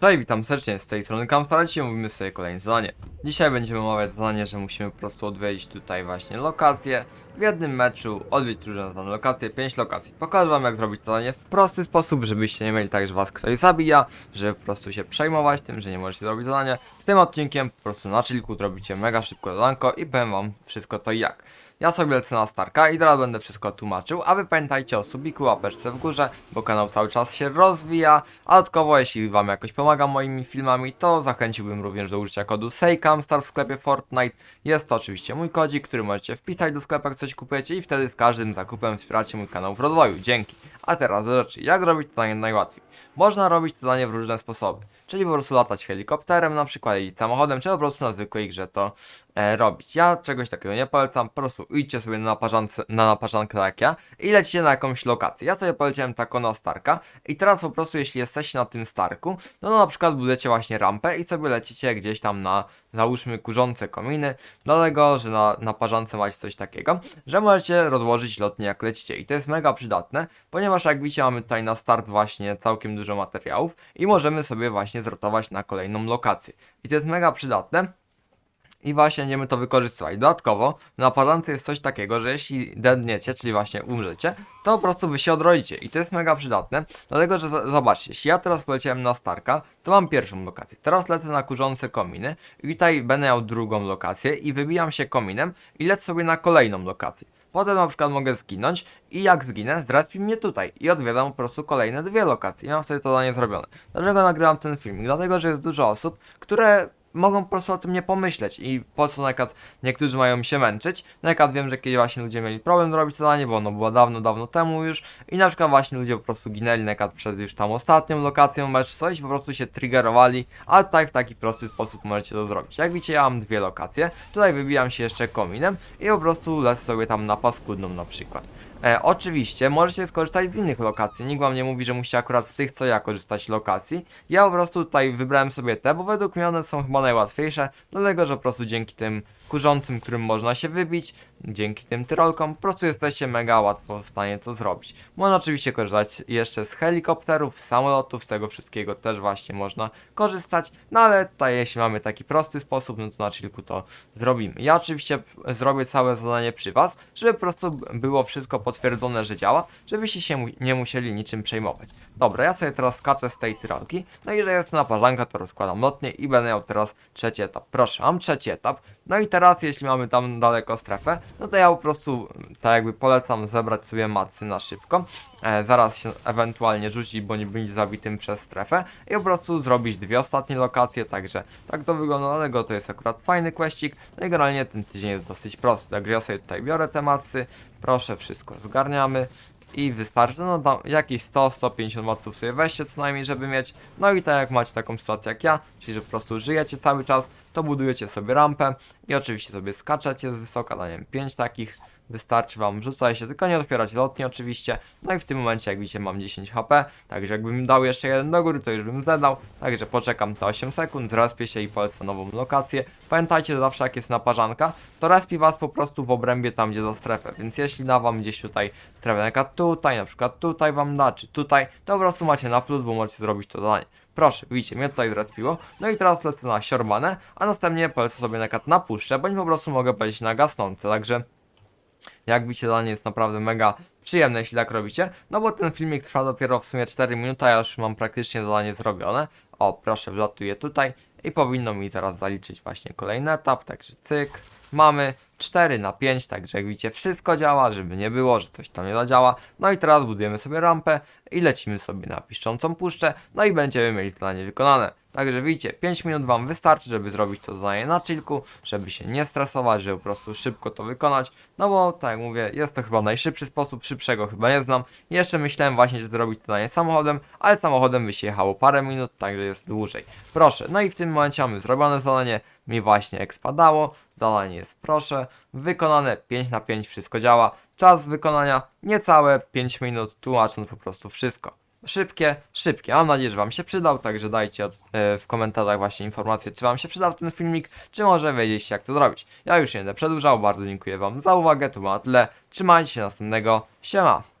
Cześć, witam serdecznie z tej strony Kamstara, dzisiaj mówimy sobie kolejne zadanie. Dzisiaj będziemy omawiać zadanie, że musimy po prostu odwiedzić tutaj właśnie lokacje. W jednym meczu odwiedzić różne zadane lokacje, 5 lokacji. Pokażę wam jak zrobić zadanie w prosty sposób, żebyście nie mieli tak, że was ktoś zabija, żeby po prostu się przejmować tym, że nie możecie zrobić zadania. Z tym odcinkiem po prostu na chillku zrobicie mega szybko zadanko i powiem wam wszystko to i jak. Ja sobie lecę na Starka i teraz będę wszystko tłumaczył, a wy pamiętajcie o subiku, łapeczce w górze, bo kanał cały czas się rozwija, a dodatkowo jeśli wam jakoś pomagam moimi filmami, to zachęciłbym również do użycia kodu SEJCAMSTAR w sklepie Fortnite. Jest to oczywiście mój kodzik, który możecie wpisać do sklepu jak coś kupujecie i wtedy z każdym zakupem wspieracie mój kanał w rozwoju. Dzięki. A teraz rzeczy, jak robić to zadanie najłatwiej? Można robić to zadanie w różne sposoby, czyli po prostu latać helikopterem, na przykład jeździć samochodem, czy po prostu na zwykłej grze to e, robić. Ja czegoś takiego nie polecam, po prostu idźcie sobie na, na naparzankę tak ja i lecicie na jakąś lokację. Ja sobie poleciałem tako na Starka i teraz po prostu jeśli jesteście na tym Starku, no, no na przykład budujecie właśnie rampę i sobie lecicie gdzieś tam na załóżmy kurzące kominy, dlatego, że na naparzance macie coś takiego, że możecie rozłożyć lotnie jak lecicie i to jest mega przydatne, ponieważ jak widzicie mamy tutaj na start właśnie całkiem dużo materiałów i możemy sobie właśnie zrotować na kolejną lokację. I to jest mega przydatne, i właśnie będziemy to wykorzystywać. Dodatkowo na parance jest coś takiego, że jeśli dedniecie, czyli właśnie umrzecie, to po prostu wy się odrodzicie i to jest mega przydatne, dlatego że zobaczcie, jeśli ja teraz poleciałem na Starka, to mam pierwszą lokację. Teraz lecę na kurzące kominy i tutaj będę miał drugą lokację i wybijam się kominem i lecę sobie na kolejną lokację. Potem na przykład mogę zginąć i jak zginę, zrespił mnie tutaj i odwiedzam po prostu kolejne dwie lokacje i mam wtedy to zadanie zrobione. Dlaczego nagrywam ten filmik? Dlatego, że jest dużo osób, które mogą po prostu o tym nie pomyśleć i po co na przykład niektórzy mają się męczyć. Na przykład wiem, że kiedyś właśnie ludzie mieli problem zrobić to zadanie, bo ono było dawno, dawno temu już i na przykład właśnie ludzie po prostu ginęli na przykład przed już tam ostatnią lokacją mecz coś po prostu się triggerowali, a tutaj w taki prosty sposób możecie to zrobić. Jak widzicie ja mam dwie lokacje, tutaj wybijam się jeszcze kominem i po prostu lecę sobie tam na paskudną na przykład. E, oczywiście możecie skorzystać z innych lokacji. Nikt wam nie mówi, że musicie akurat z tych, co ja korzystać lokacji. Ja po prostu tutaj wybrałem sobie te, bo według mnie one są chyba najłatwiejsze, dlatego że po prostu dzięki tym kurzącym, którym można się wybić, dzięki tym tyrolkom, po prostu jesteście mega łatwo w stanie to zrobić. Można oczywiście korzystać jeszcze z helikopterów, samolotów, z tego wszystkiego też właśnie można korzystać, no ale tutaj jeśli mamy taki prosty sposób, no to na chillku to zrobimy. Ja oczywiście zrobię całe zadanie przy was, żeby po prostu było wszystko potwierdzone, że działa, żebyście się mu nie musieli niczym przejmować. Dobra, ja sobie teraz skaczę z tej tyrolki, no i że jest na parzanka, to rozkładam lotnie i będę miał teraz trzeci etap. Proszę, mam trzeci etap. No i teraz, jeśli mamy tam daleko strefę, no to ja po prostu tak jakby polecam zebrać sobie macy na szybko. E, zaraz się ewentualnie rzucić, bo nie będzie zabitym przez strefę. I po prostu zrobić dwie ostatnie lokacje, także tak to wygląda, dlatego to jest akurat fajny questik, no i generalnie ten tydzień jest dosyć prosty, także ja sobie tutaj biorę te macy, proszę wszystko zgarniamy i wystarczy, no tam jakieś 100-150 watów sobie weźcie co najmniej, żeby mieć, no i tak jak macie taką sytuację jak ja, czyli że po prostu żyjecie cały czas, to budujecie sobie rampę i oczywiście sobie skaczecie z wysoka, no nie wiem, 5 takich, wystarczy wam, rzucaj się, tylko nie otwierać lotni oczywiście, no i w tym momencie jak widzicie mam 10 HP, także jakbym dał jeszcze jeden do góry, to już bym zadał, także poczekam te 8 sekund, zrespię się i polecę nową lokację. Pamiętajcie, że zawsze jak jest naparzanka, to respi was po prostu w obrębie tam, gdzie za strefę, więc jeśli da wam gdzieś tutaj strefę, na tutaj, na przykład tutaj wam da, czy tutaj, to po prostu macie na plus, bo możecie zrobić to zadanie. Proszę, widzicie, mnie tutaj zrespiło. No i teraz lecę na siorbanę, a następnie polecę sobie na przykład na puszczę, bądź po prostu mogę powiedzieć na gasnące, także jak widzicie, zadanie jest naprawdę mega przyjemne, jeśli tak robicie. No bo ten filmik trwa dopiero w sumie 4 minuty, a ja już mam praktycznie zadanie zrobione. O, proszę, wlatuję tutaj i powinno mi zaraz zaliczyć właśnie kolejny etap, także cyk. Mamy 4 na 5, także jak widzicie, wszystko działa, żeby nie było, że coś tam nie zadziała. No i teraz budujemy sobie rampę i lecimy sobie na piszczącą puszczę, no i będziemy mieli zadanie wykonane. Także widzicie, 5 minut Wam wystarczy, żeby zrobić to zadanie na chillku, żeby się nie stresować, żeby po prostu szybko to wykonać. No bo tak jak mówię, jest to chyba najszybszy sposób, szybszego chyba nie znam. Jeszcze myślałem właśnie, że zrobić to zadanie samochodem, ale samochodem by się jechało parę minut, także jest dłużej. Proszę, no i w tym momencie mamy zrobione zadanie, mi właśnie ekspadało, zadanie jest proszę, wykonane 5 na 5, wszystko działa. Czas wykonania niecałe 5 minut, tłumacząc po prostu wszystko. Szybkie, szybkie. Mam nadzieję, że Wam się przydał, także dajcie e, w komentarzach właśnie informację, czy Wam się przydał ten filmik, czy może wiedzieliście jak to zrobić. Ja już nie będę przedłużał, bardzo dziękuję Wam za uwagę, tu ma tyle. Trzymajcie się następnego, siema!